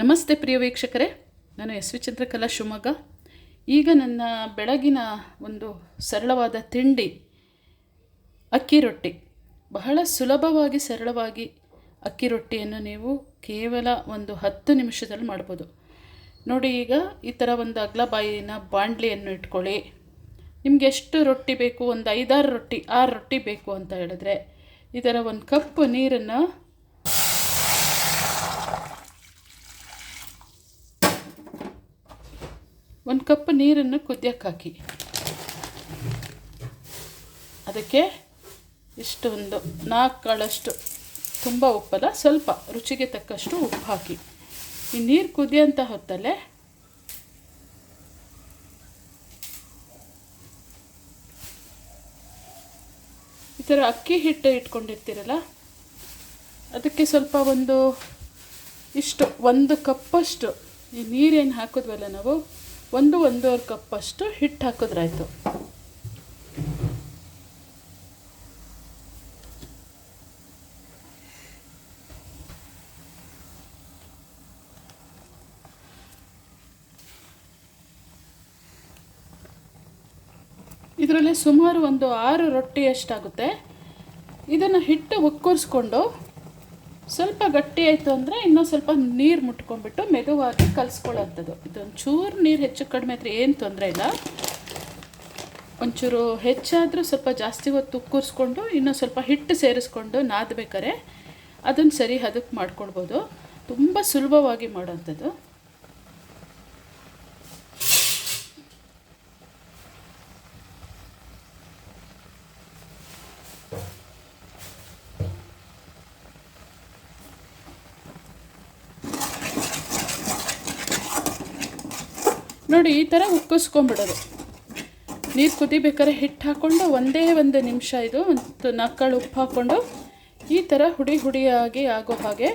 ನಮಸ್ತೆ ಪ್ರಿಯ ವೀಕ್ಷಕರೇ. ನಾನು ಎಸ್ ವಿ ಚಂದ್ರಕಲಾ ಶಿವಮೊಗ್ಗ. ಈಗ ನನ್ನ ಬೆಳಗಿನ ಒಂದು ಸರಳವಾದ ತಿಂಡಿ, ಅಕ್ಕಿ ರೊಟ್ಟಿ. ಬಹಳ ಸುಲಭವಾಗಿ ಸರಳವಾಗಿ ಅಕ್ಕಿ ರೊಟ್ಟಿಯನ್ನು ನೀವು ಕೇವಲ ಒಂದು ಹತ್ತು ನಿಮಿಷದಲ್ಲಿ ಮಾಡ್ಬೋದು. ನೋಡಿ ಈಗ ಈ ಥರ ಒಂದು ಅಗ್ಲ ಬಾಯಿನ ಬಾಂಡ್ಲಿಯನ್ನು ಇಟ್ಕೊಳ್ಳಿ. ನಿಮ್ಗೆ ಎಷ್ಟು ರೊಟ್ಟಿ ಬೇಕು? ಒಂದು ಐದಾರು ರೊಟ್ಟಿ, ಆರು ರೊಟ್ಟಿ ಬೇಕು ಅಂತ ಹೇಳಿದ್ರೆ ಈ ಥರ ಒಂದು ಕಪ್ ನೀರನ್ನು ಒಂದು ಕಪ್ ನೀರನ್ನು ಕುದಿಯಕ್ಕೆ ಹಾಕಿ. ಅದಕ್ಕೆ ಇಷ್ಟು ಒಂದು ನಾಲ್ಕು ಕಾಳಷ್ಟು ತುಂಬ ಉಪ್ಪಲ್ಲ, ಸ್ವಲ್ಪ ರುಚಿಗೆ ತಕ್ಕಷ್ಟು ಉಪ್ಪು ಹಾಕಿ. ಈ ನೀರು ಕುದಿಯೋಂಥ ಹೊತ್ತಲ್ಲೇ ಈ ಥರ ಅಕ್ಕಿ ಹಿಟ್ಟು ಇಟ್ಕೊಂಡಿರ್ತೀರಲ್ಲ, ಅದಕ್ಕೆ ಸ್ವಲ್ಪ ಒಂದು ಇಷ್ಟು, ಒಂದು ಕಪ್ಪಷ್ಟು ಈ ನೀರೇನು ಹಾಕಿದ್ವಲ್ಲ ನಾವು ಒಂದು ಒಂದೂವರೆ ಕಪ್ಪಷ್ಟು ಹಿಟ್ಟು ಹಾಕಿದ್ರಾಯ್ತು. ಇದರಲ್ಲಿ ಸುಮಾರು ಒಂದು ಆರು ರೊಟ್ಟಿ ಎಷ್ಟಾಗುತ್ತೆ ಇದನ್ನು ಹಿಟ್ಟು ಉಕ್ಕೂರಿಸ್ಕೊಂಡು ಸ್ವಲ್ಪ ಗಟ್ಟಿ ಆಯಿತು ಅಂದರೆ ಇನ್ನೂ ಸ್ವಲ್ಪ ನೀರು ಮುಟ್ಕೊಂಡ್ಬಿಟ್ಟು ಮೆದುವಾಗಿ ಕಲಿಸ್ಕೊಳ್ಳೋಂಥದ್ದು. ಇದೊಂದು ಚೂರು ನೀರು ಹೆಚ್ಚು ಕಡಿಮೆ ಆದರೆ ಏನು ತೊಂದರೆ ಇಲ್ಲ. ಒಂಚೂರು ಹೆಚ್ಚಾದರೂ ಸ್ವಲ್ಪ ಜಾಸ್ತಿ ಹೊತ್ತು ಕೂರಿಸ್ಕೊಂಡು ಇನ್ನೂ ಸ್ವಲ್ಪ ಹಿಟ್ಟು ಸೇರಿಸ್ಕೊಂಡು ನಾದಬೇಕಾರೆ ಅದನ್ನು ಸರಿ ಹದಕ್ಕೆ ಮಾಡ್ಕೊಳ್ಬೋದು. ತುಂಬ ಸುಲಭವಾಗಿ ಮಾಡೋಂಥದ್ದು. ನೋಡಿ ಈ ಥರ ಉಕ್ಕಿಸ್ಕೊಂಬಿಡೋದು ನೀರು ಕುದಿಬೇಕಾದ್ರೆ ಹಿಟ್ಟು ಹಾಕ್ಕೊಂಡು ಒಂದೇ ಒಂದು ನಿಮಿಷ ಇದು ಒಂದು ನಕ್ಕಳು ಉಪ್ಪು ಹಾಕ್ಕೊಂಡು ಈ ಥರ ಹುಡಿ ಹುಡಿಯಾಗಿ ಆಗೋ ಹಾಗೆ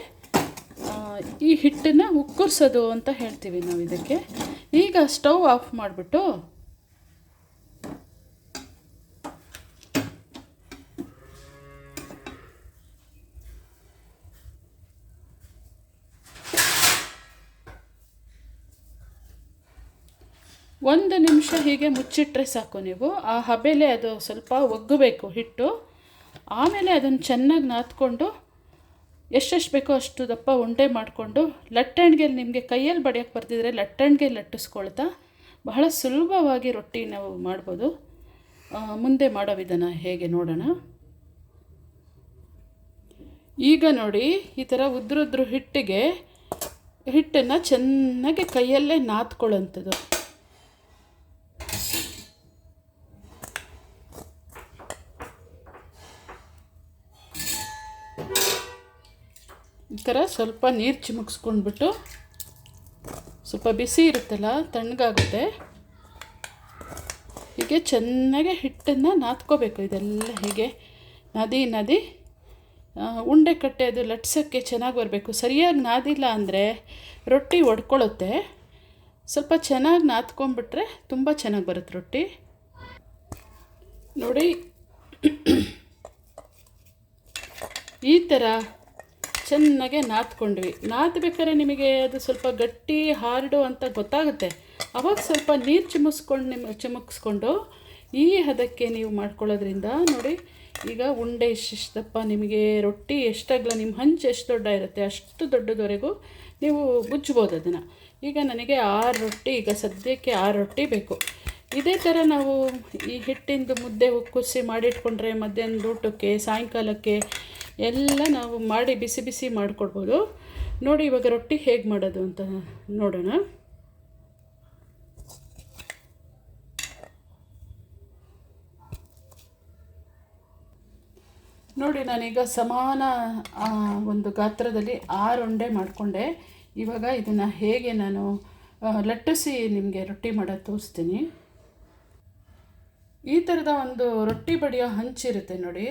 ಈ ಹಿಟ್ಟನ್ನು ಉಕ್ಕುರ್ಸೋದು ಅಂತ ಹೇಳ್ತೀವಿ ನಾವು ಇದಕ್ಕೆ. ಈಗ ಸ್ಟವ್ ಆಫ್ ಮಾಡಿಬಿಟ್ಟು ಒಂದು ನಿಮಿಷ ಹೀಗೆ ಮುಚ್ಚಿಟ್ಟರೆ ಸಾಕು ನೀವು. ಆ ಹಬೆಲೆ ಅದು ಸ್ವಲ್ಪ ಒಗ್ಗಬೇಕು ಹಿಟ್ಟು. ಆಮೇಲೆ ಅದನ್ನು ಚೆನ್ನಾಗಿ ನಾದ್ಕೊಂಡು ಎಷ್ಟೆಷ್ಟು ಬೇಕೋ ಅಷ್ಟು ದಪ್ಪ ಉಂಡೆ ಮಾಡಿಕೊಂಡು ಲಟ್ಟಣಿಗೆ ನಿಮಗೆ ಕೈಯಲ್ಲಿ ಬಡಿಯೋಕ್ಕೆ ಬರ್ತಿದ್ರೆ ಲಟ್ಟಣಿಗೆ ಲಟ್ಟಿಸ್ಕೊಳ್ತಾ ಬಹಳ ಸುಲಭವಾಗಿ ರೊಟ್ಟಿ ನಾವು ಮಾಡ್ಬೋದು. ಮುಂದೆ ಮಾಡೋ ವಿಧಾನ ಹೇಗೆ ನೋಡೋಣ. ಈಗ ನೋಡಿ, ಈ ಥರ ಉದ್ರುದ್ರು ಹಿಟ್ಟಿಗೆ ಹಿಟ್ಟನ್ನು ಚೆನ್ನಾಗಿ ಕೈಯಲ್ಲೇ ನಾದ್ಕೊಳ್ಳೋಂಥದ್ದು. ಈ ಥರ ಸ್ವಲ್ಪ ನೀರು ಚಿಮುಕ್ಸ್ಕೊಂಡ್ಬಿಟ್ಟು ಸ್ವಲ್ಪ ಬಿಸಿ ಇರುತ್ತಲ್ಲ, ತಣ್ಣಗಾಗುತ್ತೆ. ಹೀಗೆ ಚೆನ್ನಾಗಿ ಹಿಟ್ಟನ್ನು ನಾದ್ಕೋಬೇಕು ಇದೆಲ್ಲ ಹೀಗೆ. ನದಿ ನದಿ. ಉಂಡೆ ಕಟ್ಟೆ ಅದು ಲಟ್ಸೋಕ್ಕೆ ಚೆನ್ನಾಗಿ ಬರಬೇಕು. ಸರಿಯಾಗಿ ನಾದಿಲ್ಲ ಅಂದರೆ ರೊಟ್ಟಿ ಒಡ್ಕೊಳ್ಳುತ್ತೆ. ಸ್ವಲ್ಪ ಚೆನ್ನಾಗಿ ನಾದ್ಕೊಂಬಿಟ್ರೆ ತುಂಬ ಚೆನ್ನಾಗಿ ಬರುತ್ತೆ ರೊಟ್ಟಿ. ನೋಡಿ. ಈ ಥರ ಚೆನ್ನಾಗೆ ನಾದ್ಕೊಂಡ್ವಿ. ನಾದ್ಬೇಕಾದ್ರೆ ನಿಮಗೆ ಅದು ಸ್ವಲ್ಪ ಗಟ್ಟಿ ಹಾರ್ಡು ಅಂತ ಗೊತ್ತಾಗುತ್ತೆ. ಅವಾಗ ಸ್ವಲ್ಪ ನೀರು ಚಿಮುಸ್ಕೊಂಡು ನಿಮ್ಮ ಚಿಮುಕ್ಸ್ಕೊಂಡು ಈ ಹದಕ್ಕೆ ನೀವು ಮಾಡ್ಕೊಳ್ಳೋದ್ರಿಂದ ನೋಡಿ, ಈಗ ಉಂಡೆ ಇಷ್ಟಿಷ್ಟಪ್ಪ ನಿಮಗೆ, ರೊಟ್ಟಿ ಎಷ್ಟಾಗಲ್ಲ ನಿಮ್ಮ ಹಂಚು ಎಷ್ಟು ದೊಡ್ಡ ಇರುತ್ತೆ, ಅಷ್ಟು ದೊಡ್ಡದವರೆಗೂ ನೀವು ಉಜ್ಜ್ಬೋದು ಅದನ್ನು. ಈಗ ನನಗೆ ಆರು ರೊಟ್ಟಿ, ಈಗ ಸದ್ಯಕ್ಕೆ ಆರು ರೊಟ್ಟಿ ಬೇಕು. ಇದೇ ಥರ ನಾವು ಈ ಹಿಟ್ಟಿಂದು ಮುದ್ದೆ ಉಕ್ಕುಸಿ ಮಾಡಿಟ್ಕೊಂಡ್ರೆ ಮಧ್ಯಾಹ್ನದ ಊಟಕ್ಕೆ, ಸಾಯಂಕಾಲಕ್ಕೆ ಎಲ್ಲ ನಾವು ಮಾಡಿ ಬಿಸಿ ಬಿಸಿ ಮಾಡಿಕೊಡ್ಬೋದು. ನೋಡಿ ಇವಾಗ ರೊಟ್ಟಿ ಹೇಗೆ ಮಾಡೋದು ಅಂತ ನೋಡೋಣ. ನೋಡಿ ನಾನೀಗ ಸಮಾನ ಒಂದು ಗಾತ್ರದಲ್ಲಿ ಆರು ಉಂಡೆ ಮಾಡಿಕೊಂಡೆ. ಇವಾಗ ಇದನ್ನು ಹೇಗೆ ನಾನು ಲಟ್ಟಿಸಿ ನಿಮಗೆ ರೊಟ್ಟಿ ಮಾಡೋದು ತೋರಿಸ್ತೀನಿ. ಈ ಥರದ ಒಂದು ರೊಟ್ಟಿ ಬಡಿಯೋ ಹಂಚಿರುತ್ತೆ ನೋಡಿ.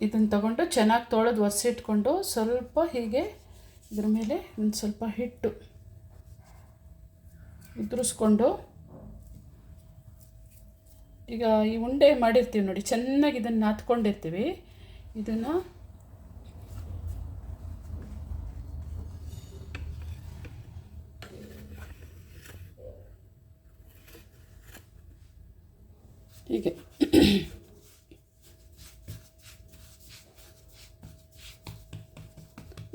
ಇದನ್ನು ತಗೊಂಡು ಚೆನ್ನಾಗಿ ತೊಳೆದು ಒರೆಸಿಟ್ಕೊಂಡು ಸ್ವಲ್ಪ ಹೀಗೆ ಇದ್ರ ಮೇಲೆ ಒಂದು ಸ್ವಲ್ಪ ಹಿಟ್ಟು ಉದುರಿಸ್ಕೊಂಡು ಈಗ ಈ ಉಂಡೆ ಮಾಡಿರ್ತೀವಿ ನೋಡಿ, ಚೆನ್ನಾಗಿ ಇದನ್ನು ನಾದ್ಕೊಂಡಿರ್ತೀವಿ. ಇದನ್ನು ಹೀಗೆ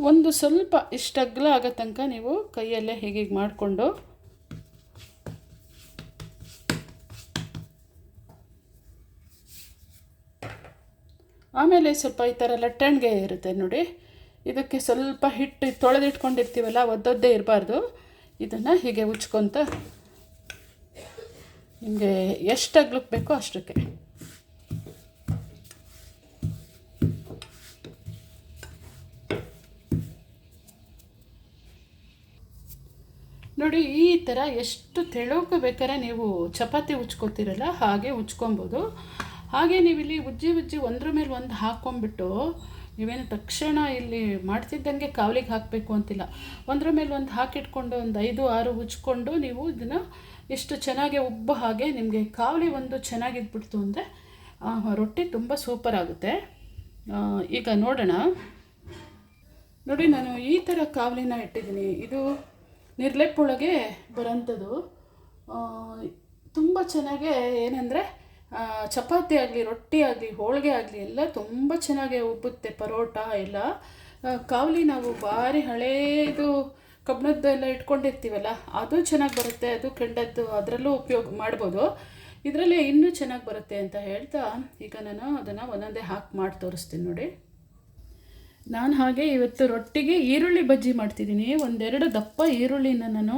ಒಂದು ಸ್ವಲ್ಪ ಇಷ್ಟಗ್ಲ ಆಗೋ ತನಕ ನೀವು ಕೈಯಲ್ಲೇ ಹೀಗೆ ಮಾಡಿಕೊಂಡು ಆಮೇಲೆ ಸ್ವಲ್ಪ ಈ ಥರ ಲಟ್ಟಣಿಗೆ ಇರುತ್ತೆ ನೋಡಿ. ಇದಕ್ಕೆ ಸ್ವಲ್ಪ ಹಿಟ್ಟು ತೊಳೆದಿಟ್ಕೊಂಡಿರ್ತೀವಲ್ಲ, ಒದ್ದೊದ್ದೇ ಇರಬಾರ್ದು. ಇದನ್ನು ಹೀಗೆ ಉಚ್ಕೊತ ನಿಮಗೆ ಎಷ್ಟು ಅಗ್ಲಕ್ಕೆ ಬೇಕೋ ಅಷ್ಟಕ್ಕೆ ನೋಡಿ ಈ ಥರ ಎಷ್ಟು ತೆಳುಕು ಬೇಕಾದ್ರೆ ನೀವು ಚಪಾತಿ ಉಚ್ಕೋತಿರಲ್ಲ ಹಾಗೆ ಉಚ್ಕೊಬೋದು. ಹಾಗೆ ನೀವು ಇಲ್ಲಿ ಉಜ್ಜಿ ಉಜ್ಜಿ ಒಂದ್ರ ಮೇಲೆ ಒಂದು ಹಾಕ್ಕೊಂಬಿಟ್ಟು ನೀವೇನು ತಕ್ಷಣ ಇಲ್ಲಿ ಮಾಡ್ತಿದ್ದಂಗೆ ಕಾವಲಿಗೆ ಹಾಕಬೇಕು ಅಂತಿಲ್ಲ. ಒಂದ್ರ ಮೇಲೆ ಒಂದು ಹಾಕಿಟ್ಕೊಂಡು ಒಂದು ಐದು ಆರು ಉಜ್ಕೊಂಡು ನೀವು ಇದನ್ನು ಎಷ್ಟು ಚೆನ್ನಾಗಿ ಉಬ್ಬ ಹಾಗೆ ನಿಮಗೆ ಕಾವಲಿ ಒಂದು ಚೆನ್ನಾಗಿದ್ಬಿಡ್ತು ಅಂದರೆ ರೊಟ್ಟಿ ತುಂಬ ಸೂಪರ್ ಆಗುತ್ತೆ. ಈಗ ನೋಡೋಣ. ನೋಡಿ ನಾನು ಈ ಥರ ಕಾವಲಿನ ಇಟ್ಟಿದ್ದೀನಿ. ಇದು ನಿರ್ಲೆಪ್ಪೊಳಗೆ ಬರೋಂಥದ್ದು ತುಂಬ ಚೆನ್ನಾಗೆ ಏನಂದರೆ ಚಪಾತಿ ಆಗಲಿ, ರೊಟ್ಟಿ ಆಗಲಿ, ಹೋಳಿಗೆ ಆಗಲಿ ಎಲ್ಲ ತುಂಬ ಚೆನ್ನಾಗೆ ಉಬ್ಬುತ್ತೆ ಪರೋಟ ಎಲ್ಲ. ಕಾವಲಿ ನಾವು ಭಾರಿ ಹಳೇದು ಕಬ್ಬಣದ್ದು ಎಲ್ಲ ಇಟ್ಕೊಂಡಿರ್ತೀವಲ್ಲ, ಅದು ಚೆನ್ನಾಗಿ ಬರುತ್ತೆ, ಅದು ಕೆಂಡದ್ದು, ಅದರಲ್ಲೂ ಉಪಯೋಗ ಮಾಡ್ಬೋದು. ಇದರಲ್ಲಿ ಇನ್ನೂ ಚೆನ್ನಾಗಿ ಬರುತ್ತೆ ಅಂತ ಹೇಳ್ತಾ, ಈಗ ನಾನು ಅದನ್ನು ಒಂದೊಂದೇ ಹಾಕಿ ಮಾಡಿ ತೋರಿಸ್ತೀನಿ ನೋಡಿ. ನಾನು ಹಾಗೆ ಇವತ್ತು ರೊಟ್ಟಿಗೆ ಈರುಳ್ಳಿ ಬಜ್ಜಿ ಮಾಡ್ತಿದ್ದೀನಿ. ಒಂದೆರಡು ದಪ್ಪ ಈರುಳ್ಳಿನ ನಾನು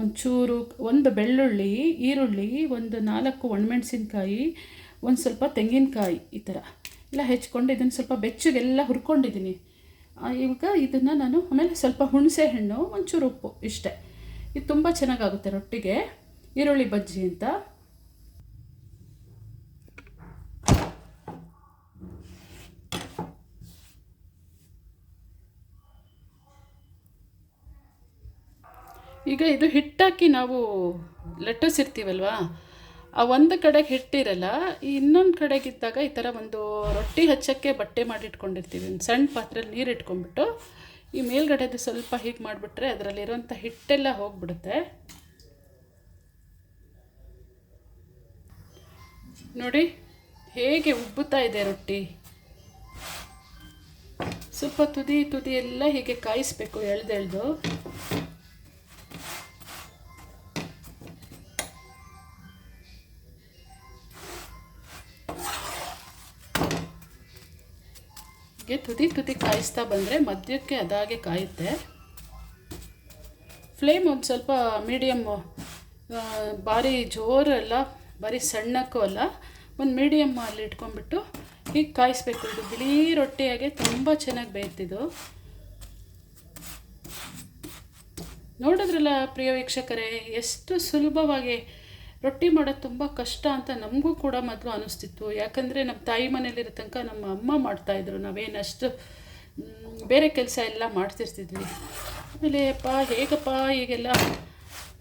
ಒಂಚೂರು, ಒಂದು ಬೆಳ್ಳುಳ್ಳಿ, ಈರುಳ್ಳಿ, ಒಂದು ನಾಲ್ಕು ಒಣಮೆಣಸಿನ್ಕಾಯಿ, ಒಂದು ಸ್ವಲ್ಪ ತೆಂಗಿನಕಾಯಿ ಈ ಥರ ಎಲ್ಲ ಹೆಚ್ಕೊಂಡು ಇದನ್ನು ಸ್ವಲ್ಪ ಬೆಚ್ಚಗೆಲ್ಲ ಹುರ್ಕೊಂಡಿದ್ದೀನಿ. ಇವಾಗ ಇದನ್ನು ನಾನು ಆಮೇಲೆ ಸ್ವಲ್ಪ ಹುಣಸೆ ಹಣ್ಣು ಒಂಚೂರು ಉಪ್ಪು ಇಷ್ಟೇ. ಇದು ತುಂಬ ಚೆನ್ನಾಗಾಗುತ್ತೆ ರೊಟ್ಟಿಗೆ. ಈರುಳ್ಳಿ ಬಜ್ಜಿ ಅಂತ. ಈಗ ಇದು ಹಿಟ್ಟಾಕಿ ನಾವು ಲಟ್ಟಿಸಿರ್ತೀವಲ್ವಾ ಆ ಒಂದು ಕಡೆಗೆ ಹಿಟ್ಟಿರಲ್ಲ, ಈ ಇನ್ನೊಂದು ಕಡೆಗಿದ್ದಾಗ ಈ ಥರ ಒಂದು ರೊಟ್ಟಿ ಹಚ್ಚೋಕ್ಕೆ ಬಟ್ಟೆ ಮಾಡಿಟ್ಕೊಂಡಿರ್ತೀವಿ. ಒಂದು ಸಣ್ಣ ಪಾತ್ರೆಯಲ್ಲಿ ನೀರು ಇಟ್ಕೊಂಡ್ಬಿಟ್ಟು, ಈ ಮೇಲ್ಗಡೆದು ಸ್ವಲ್ಪ ಹೀಗೆ ಮಾಡಿಬಿಟ್ರೆ ಅದರಲ್ಲಿರೋಂಥ ಹಿಟ್ಟೆಲ್ಲ ಹೋಗ್ಬಿಡುತ್ತೆ. ನೋಡಿ, ಹೇಗೆ ಉಬ್ಬುತ್ತಾ ಇದೆ ರೊಟ್ಟಿ. ಸ್ವಲ್ಪ ತುದಿ ತುದಿ ಎಲ್ಲ ಹೀಗೆ ಕಾಯಿಸ್ಬೇಕು ಎಳ್ದೆಳ್ದು. ತುದಿ ತುದಿ ಕಾಯಿಸ್ತಾ ಬಂದರೆ ಮಧ್ಯಕ್ಕೆ ಅದಾಗೆ ಕಾಯುತ್ತೆ. ಫ್ಲೇಮ್ ಒಂದು ಸ್ವಲ್ಪ ಮೀಡಿಯಮ್ ಭಾರಿ ಜೋರಲ್ಲ ಭಾರಿ ಸಣ್ಣಕ್ಕೂ ಅಲ್ಲ, ಒಂದು ಮೀಡಿಯಮ್ ಅಲ್ಲಿ ಇಟ್ಕೊಂಡ್ಬಿಟ್ಟು ಹೀಗೆ ಕಾಯಿಸ್ಬೇಕು. ಇದು ಬಿಳಿ ರೊಟ್ಟಿಯಾಗೆ ತುಂಬ ಚೆನ್ನಾಗಿ ಬೇಯ್ತಿದ್ದು ನೋಡಿದ್ರಲ್ಲ ಪ್ರಿಯ ವೀಕ್ಷಕರೇ, ಎಷ್ಟು ಸುಲಭವಾಗಿ ರೊಟ್ಟಿ ಮಾಡೋದು ತುಂಬ ಕಷ್ಟ ಅಂತ ನಮಗೂ ಕೂಡ ಮೊದಲು ಅನಿಸ್ತಿತ್ತು. ಯಾಕಂದರೆ ನಮ್ಮ ತಾಯಿ ಮನೇಲಿರೋ ತನಕ ನಮ್ಮ ಅಮ್ಮ ಮಾಡ್ತಾಯಿದ್ರು ನಾವೇನಷ್ಟು ಬೇರೆ ಕೆಲಸ ಎಲ್ಲ ಮಾಡ್ತಿರ್ತಿದ್ವಿ. ಆಮೇಲೆ ಅಪ್ಪ ಹೇಗಪ್ಪ ಈಗೆಲ್ಲ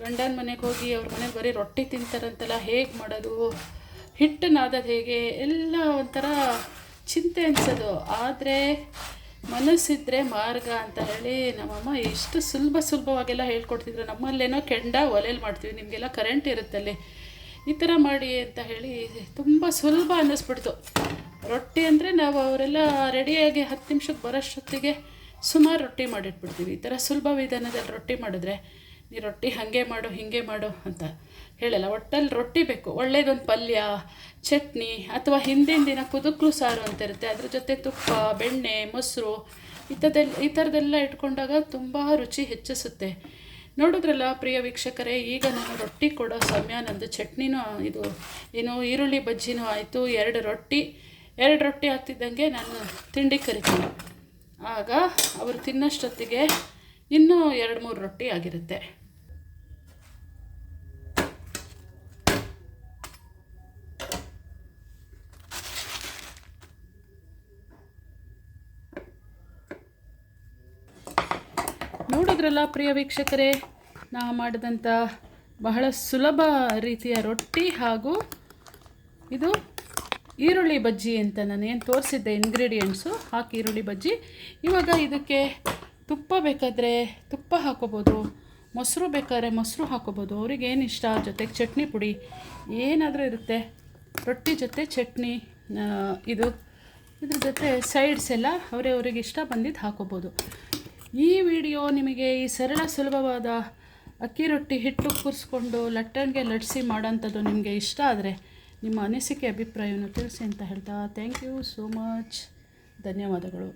ಗಂಡನ ಮನೆಗೆ ಹೋಗಿ ಅವ್ರ ಮನೆಗೆ ಬರೀ ರೊಟ್ಟಿ ತಿಂತಾರಂತೆಲ್ಲ, ಹೇಗೆ ಮಾಡೋದು? ಹಿಟ್ಟು ನಾದೋದು ಹೇಗೆ? ಎಲ್ಲ ಒಂಥರ ಚಿಂತೆ ಅನಿಸೋದು. ಆದರೆ ಮನಸ್ಸಿದ್ರೆ ಮಾರ್ಗ ಅಂತ ಹೇಳಿ ನಮ್ಮಮ್ಮ ಎಷ್ಟು ಸುಲಭ ಸುಲಭವಾಗೆಲ್ಲ ಹೇಳ್ಕೊಡ್ತಿದ್ರು. ನಮ್ಮಲ್ಲೇನೋ ಕೆಂಡ ಒಲೆಯಲ್ಲಿ ಮಾಡ್ತೀವಿ, ನಿಮಗೆಲ್ಲ ಕರೆಂಟ್ ಇರುತ್ತಲ್ಲಿ. ಈ ಥರ ಮಾಡಿ ಅಂತ ಹೇಳಿ ತುಂಬ ಸುಲಭ ಅನ್ನಿಸ್ಬಿಡ್ತು. ರೊಟ್ಟಿ ಅಂದರೆ ನಾವು ಅವರೆಲ್ಲ ರೆಡಿಯಾಗಿ ಹತ್ತು ನಿಮಿಷಕ್ಕೆ ಬರೋಷ್ಟೊತ್ತಿಗೆ ಸುಮಾರು ರೊಟ್ಟಿ ಮಾಡಿಟ್ಬಿಡ್ತೀವಿ. ಈ ಥರ ಸುಲಭ ವಿಧಾನದಲ್ಲಿ ರೊಟ್ಟಿ ಮಾಡಿದ್ರೆ ನೀ ರೊಟ್ಟಿ ಹಾಗೆ ಮಾಡು, ಹೀಗೆ ಮಾಡು ಅಂತ ಹೇಳಲ್ಲ. ಒಟ್ಟಲ್ಲಿ ರೊಟ್ಟಿ ಬೇಕು. ಒಳ್ಳೆಯದೊಂದು ಪಲ್ಯ, ಚಟ್ನಿ ಅಥವಾ ಹಿಂದಿನ ದಿನ ಕುದುಕ್ಲು ಸಾರು ಅಂತ ಇರುತ್ತೆ. ಅದ್ರ ಜೊತೆ ತುಪ್ಪ, ಬೆಣ್ಣೆ, ಮೊಸರು ಇಂಥದ್ದೆಲ್ಲ ಈ ಥರದ್ದೆಲ್ಲ ಇಟ್ಕೊಂಡಾಗ ತುಂಬ ರುಚಿ ಹೆಚ್ಚಿಸುತ್ತೆ. ನೋಡಿದ್ರಲ್ಲ ಪ್ರಿಯ ವೀಕ್ಷಕರೇ, ಈಗ ನಾನು ರೊಟ್ಟಿ ಕೊಡೋ ಸಮಯ. ನಂದು ಚಟ್ನಿನೂ, ಇದು, ಏನು, ಈರುಳ್ಳಿ ಬಜ್ಜಿನೂ ಆಯಿತು. ಎರಡು ರೊಟ್ಟಿ ಎರಡು ರೊಟ್ಟಿ ಹಾಕ್ತಿದ್ದಂಗೆ ನಾನು ತಿಂಡಿ ಕರಿತೀನಿ. ಆಗ ಅವರು ತಿನ್ನೋಷ್ಟೊತ್ತಿಗೆ ಇನ್ನೂ ಎರಡು ಮೂರು ರೊಟ್ಟಿ ಆಗಿರುತ್ತೆ. ನೋಡಿದ್ರಲ್ಲ ಪ್ರಿಯ ವೀಕ್ಷಕರೇ ನಾ ಮಾಡಿದಂಥ ಬಹಳ ಸುಲಭ ರೀತಿಯ ರೊಟ್ಟಿ ಹಾಗೂ ಇದು ಈರುಳ್ಳಿ ಬಜ್ಜಿ ಅಂತ ನಾನು ಏನು ತೋರಿಸಿದ್ದೆ ಇಂಗ್ರೀಡಿಯೆಂಟ್ಸು ಹಾಕಿ ಈರುಳ್ಳಿ ಬಜ್ಜಿ. ಇವಾಗ ಇದಕ್ಕೆ ತುಪ್ಪ ಬೇಕಾದರೆ ತುಪ್ಪ ಹಾಕೋಬೋದು, ಮೊಸರು ಬೇಕಾದ್ರೆ ಮೊಸರು ಹಾಕೋಬೋದು. ಅವ್ರಿಗೆ ಏನು ಇಷ್ಟ? ಜೊತೆಗೆ ಚಟ್ನಿ ಪುಡಿ. ಏನಾದರೂ ಇರುತ್ತೆ. ರೊಟ್ಟಿ ಜೊತೆ ಚಟ್ನಿ ಇದು. ಇದ್ರ ಜೊತೆ ಸೈಡ್ಸ್ ಎಲ್ಲ ಅವರೇ ಅವ್ರಿಗೆ ಇಷ್ಟ ಬಂದಿದ್ದು ಹಾಕೋಬೋದು. ಈ ವಿಡಿಯೋ ನಿಮಗೆ ಈ ಸರಳ ಸುಲಭವಾದ ಅಕ್ಕಿ ರೊಟ್ಟಿ ಹಿಟ್ಟು ಕೂರಿಸ್ಕೊಂಡು ಲಟ್ಟಣಿಗೆ ಲಟ್ಸಿ ಮಾಡೋಂಥದ್ದು ನಿಮಗೆ ಇಷ್ಟ ಆದರೆ ನಿಮ್ಮ ಅನಿಸಿಕೆ, ಅಭಿಪ್ರಾಯವನ್ನು ತಿಳಿಸಿ ಅಂತ ಹೇಳ್ತಾ. ಥ್ಯಾಂಕ್ ಯು ಸೋ ಮಚ್ ಧನ್ಯವಾದಗಳು.